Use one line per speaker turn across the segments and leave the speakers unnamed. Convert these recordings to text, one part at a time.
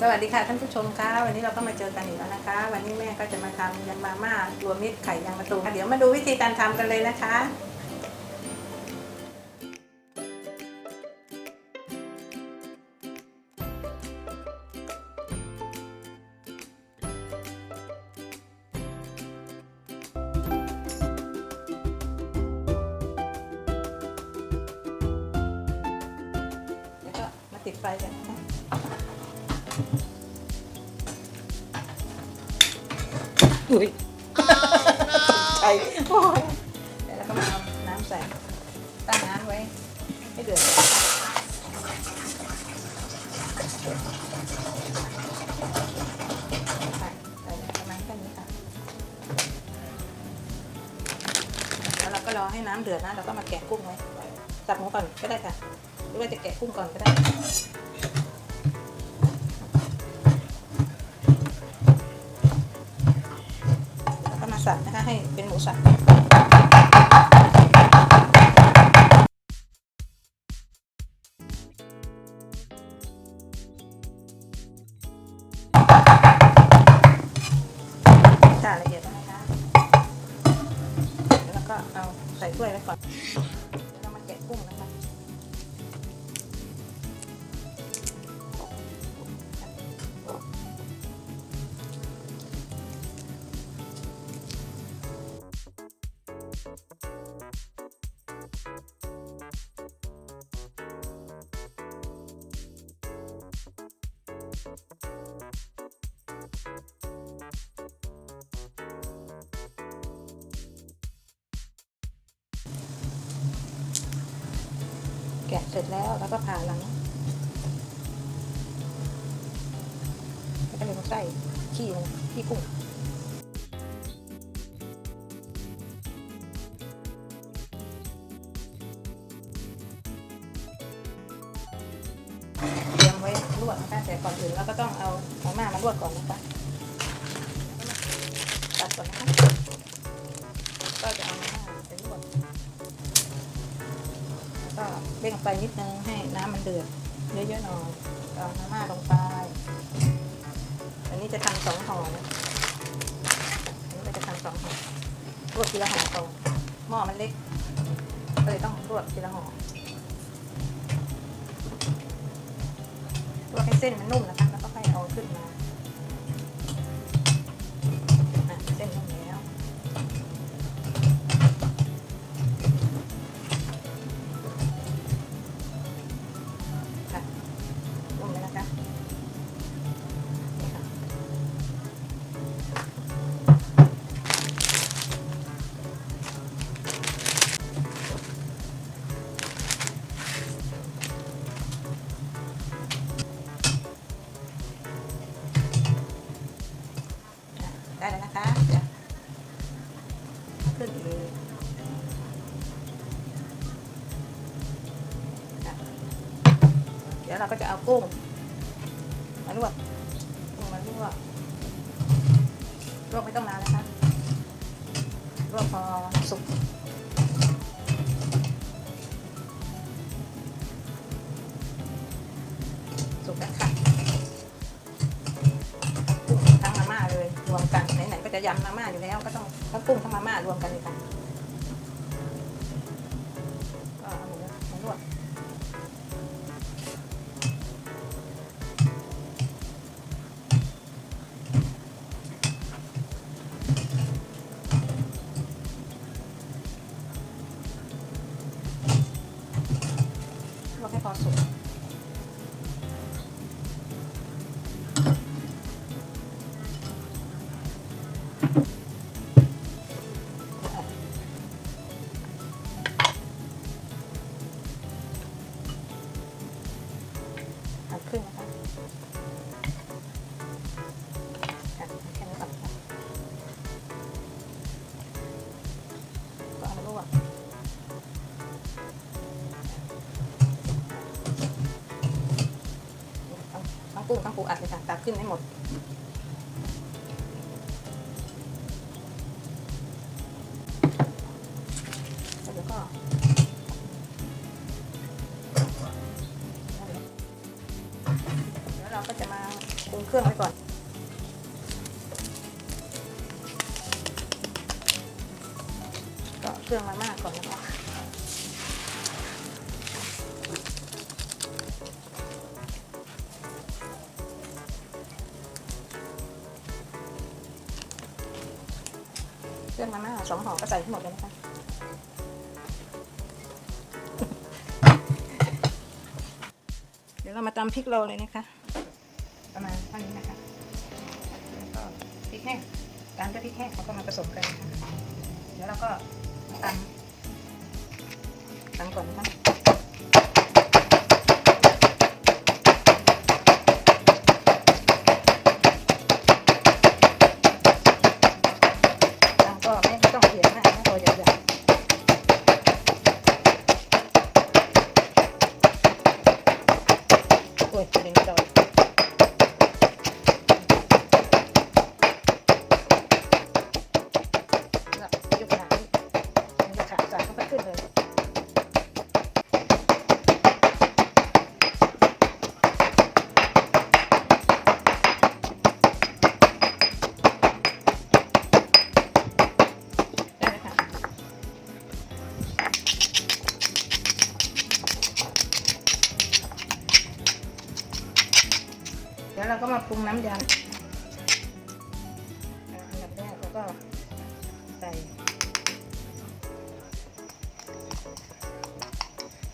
สวัสดีค่ะท่านผู้ชมคะวันนี้เราก็มาเจอกันอีกแล้วนะคะ วันนี้แม่ก็จะมาทำยำมาม่ารวมมิตรไข่ยางมะตูมเดี๋ยวมาดูวิธีการทำกันเลยนะคะ แล้วก็มาติดไฟกันนะ อุ้ยตกใจโอ้ยเดี๋ยวเราก็มาเอาน้ำใส่ตั้งน้ำไว้ให้เดือดค่ะใส่ประมาณแค่นี้ค่ะ แล้วเราก็รอให้น้ำเดือดนะ เราก็มาแกะกุ้งไว้สับหมูก่อนก็ได้ค่ะ หรือว่าจะแกะกุ้งก่อนก็ได้ สับนะคะ ให้เป็นหมูสับจ่าละเอียดนะคะ แล้วก็เอาใส่ถ้วยไว้ก่อนแล้วก็มาแกะกุ้งนะ แกะเสร็จแล้วแล้วก็ผ่าหลังแล้วก็เลยมาใส่ขี้มันขี้กุ้งเตรียมไว้ลวกนะคะแต่ก่อนอื่นเราก็ต้องเอาหมาม่ามาลวกก่อนนะคะตัดก่อนนะคะก็จะเอามาม่าไปลวก ก็เร่งไฟนิดนึงให้น้ำมันเดือดเยอะๆหน่อยเอามาม่าลงไป อันนี้จะทำสองห่อนะอันนี้จะทำสองห่อรวดทีละห่อตรงหม้อมันเล็ก ก็เลยต้องรวดทีละห่อรวดให้เส้นมันนุ่มนะคะแล้วก็ค่อยเอาขึ้นมา ได้แล้วนะคะขึ้นเลยเดี๋ยวเราก็จะเอากุ้งมาลวกกุ้งมาลวกลวกไม่ต้อง จะยำมาม่าอยู่แล้ว ก็ต้องทั้งกุ้งทั้งมาม่ารวมกันเลยค่ะก็เอาหมูมาลวกลวกให้พอสุก กุ้งทั้งปูอัดเลยค่ะตักขึ้นให้หมด แล้วก็เดี๋ยวเราก็จะมาปรุงเครื่องไว้ก่อนก็เครื่องมาม่าก่อนนะคะ เครื่องมาม่าสองห่อก็ใส่ทั้งหมดเลยนะคะเดี๋ยวเรามาตำพริกโรยเลยนะคะ ประมาณเท่านี้นะคะแล้วก็พริกแห้งตามด้วยพริกแห้งเขาก็มาผสมกันนะคะเดี๋ยวเราก็ตำตำก่อนนะคะ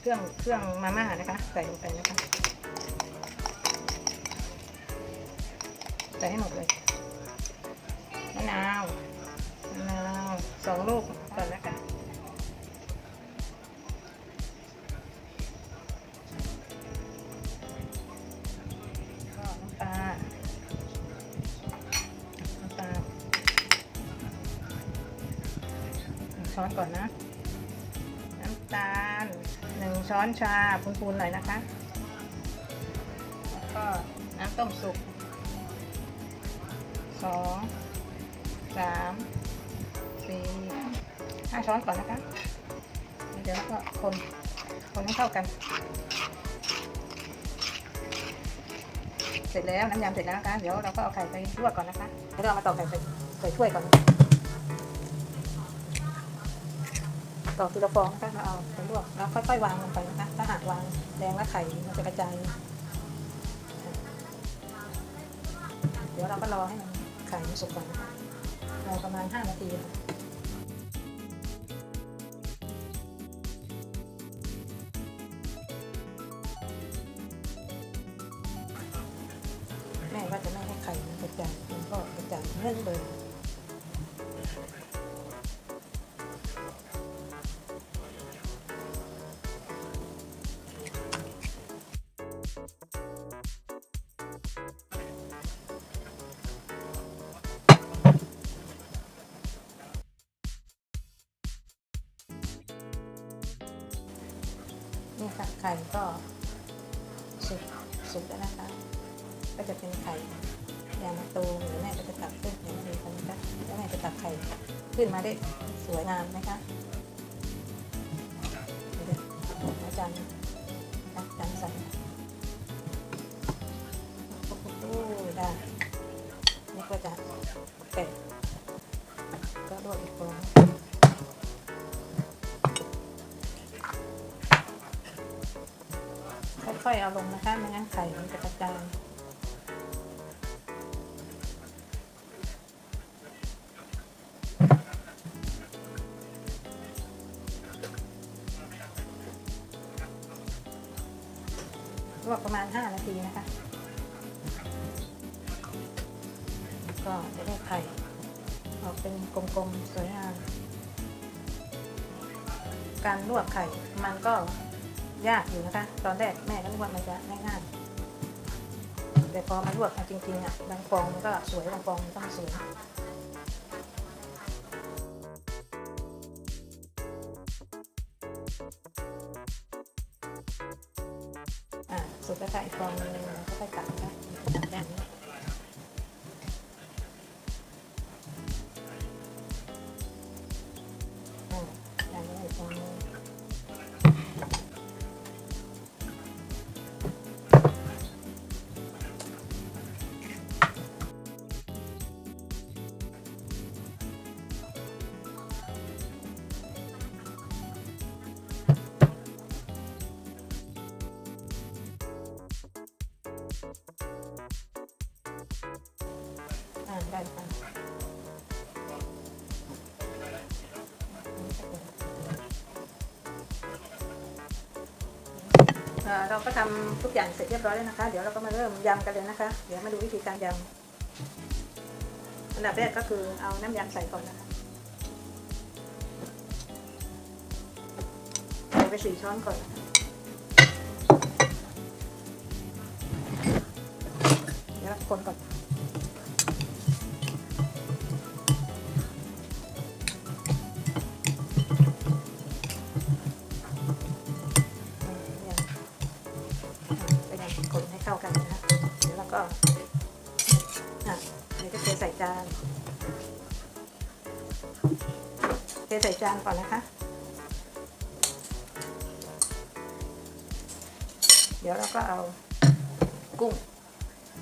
เครื่องเครื่องมาม่านะคะ ใส่ลงไปนะคะ ใส่ให้หมดเลยมะนาวมะนาวสองลูกก่อนนะคะก็น้ำปลาน้ำปลาช้อนก่อนนะ ช้อนชาพูนๆหน่อยนะคะแล้วก็น้ำต้มสุกสองสามสี่ห้าช้อนก่อนนะคะ เดี๋ยวก็คนคนให้เข้ากัน เสร็จแล้วน้ำยำเสร็จแล้วนะคะ เดี๋ยวเราก็เอาไข่ไปลวกก่อนนะคะเดี๋ยวเรามาตอกไข่ไปใส่ถ้วยก่อน ตอกทีละฟองนะคะเราเอาไปลวกแล้วค่อยๆวางลงไปนะคะถ้าหากวางแรงแล้วไข่มันจะกระจายเดี๋ยวเราก็รอให้มันไข่มันสุกก่อนนะคะรอประมาณ 5 นาทีค่ะแม่ว่าจะไม่ให้ไข่มันกระจายมันก็กระจายเนื่องเลย นี่ค่ะไข่ก็สุกสุกแล้วนะคะ ก็จะเป็นไข่ยางมะตูมหรือแม่ก็จะตักขึ้นอย่างนี้กันนะคะแล้วแม่จะตักไข่ขึ้นมาได้สวยงามนะคะอาจารย์อาจารย์ใส่โอ้ได้นี่ก็จะเป็ดก็โดดอีกฟอ อยๆเอาลงนะคะไม่งั้นไข่มันจะกระจายลวกประมาณ 5 นาทีนะคะ ก็จะได้ไข่ออกเป็นกลมๆ สวยงาม การลวกไข่มันก็ ยากอยู่นะคะ ตอนแรกแม่ก็นึกว่ามันจะง่ายๆแต่พอมาลวกจริงๆอะบางฟองมันก็สวยบางฟองมันก็ไม่สวย ได้ค่ะเอ่อเราก็ทำทุกอย่างเสร็จเรียบร้อยแล้วนะคะ เดี๋ยวเราก็มาเริ่มยำกันเลยนะคะ เดี๋ยวมาดูวิธีการยำอันดับแรกก็คือเอาน้ำยำใส่ก่อนนะคะใส่ไปสี่ช้อนก่อนนะคะ เดี๋ยวเราคนก่อน ส่จานก่อนนะคะ เดี๋ยวเราก็เอากุ้ง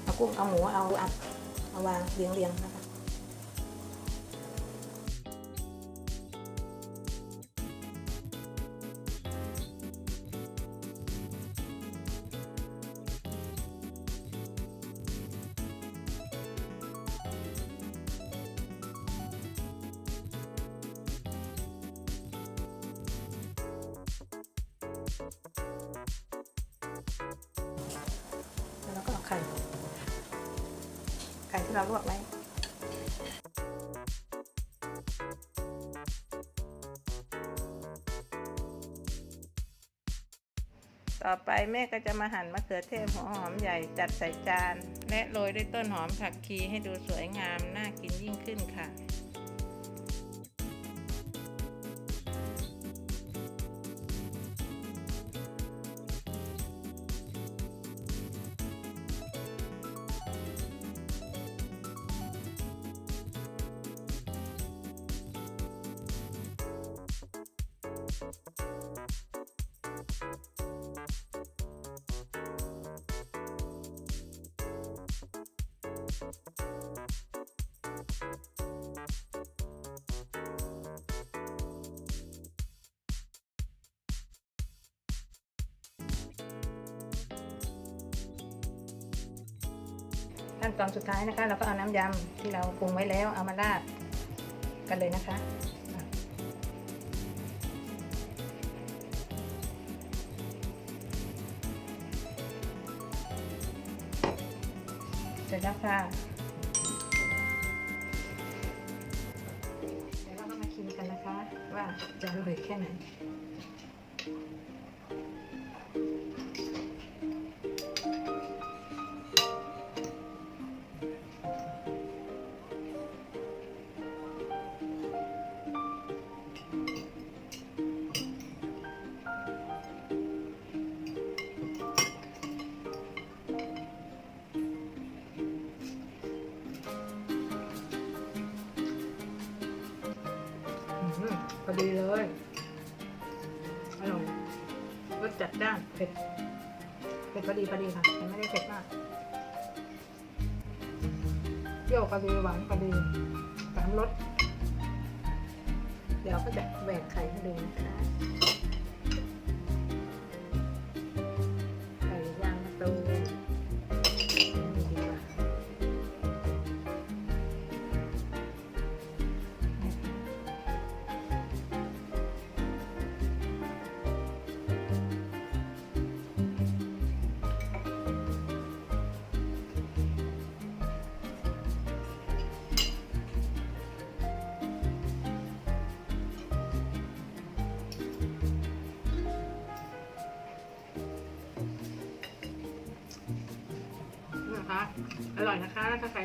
เอากุ้ง เอาหมู เอาอัดเอาวางเรียงเรียงๆนะคะ ไข่ ไข่ที่เราลวกไว้ต่อไปแม่ก็จะมาหั่นมะเขือเทศหัวหอมใหญ่จัดใส่จาน และโรยด้วยต้นหอมผักชีให้ดูสวยงาม น่ากินยิ่งขึ้นค่ะ ขั้นตอนสุดท้ายนะคะ เราก็เอาน้ำยำที่เราปรุงไว้แล้วเอามาราดกันเลยนะคะอะเสร็จแล้วค่ะเดี๋ยวเราก็มาชิมกันนะคะ ว่าจะอร่อยแค่ไหน พอดีเลยอร่อยรสจัดจ้านเผ็ดเผ็ดพอดีพอดีค่ะไม่ได้เผ็ดมากเปรี้ยวพอดีหวานพอดีสามรสเดี๋ยวก็จะแหวกไข่ให้ดูนะคะ นะคะ อร่อยนะคะ ถ้าใคร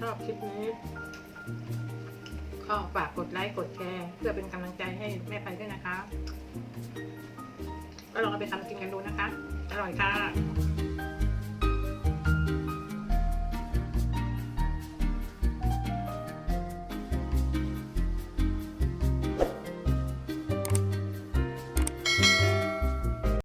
ชอบคลิปนี้ก็ฝากกดไลค์กดแชร์เพื่อเป็นกำลังใจให้แม่ไปด้วยนะคะ ก็ลองเอาไปทำกินกันดูนะคะ อร่อยค่ะ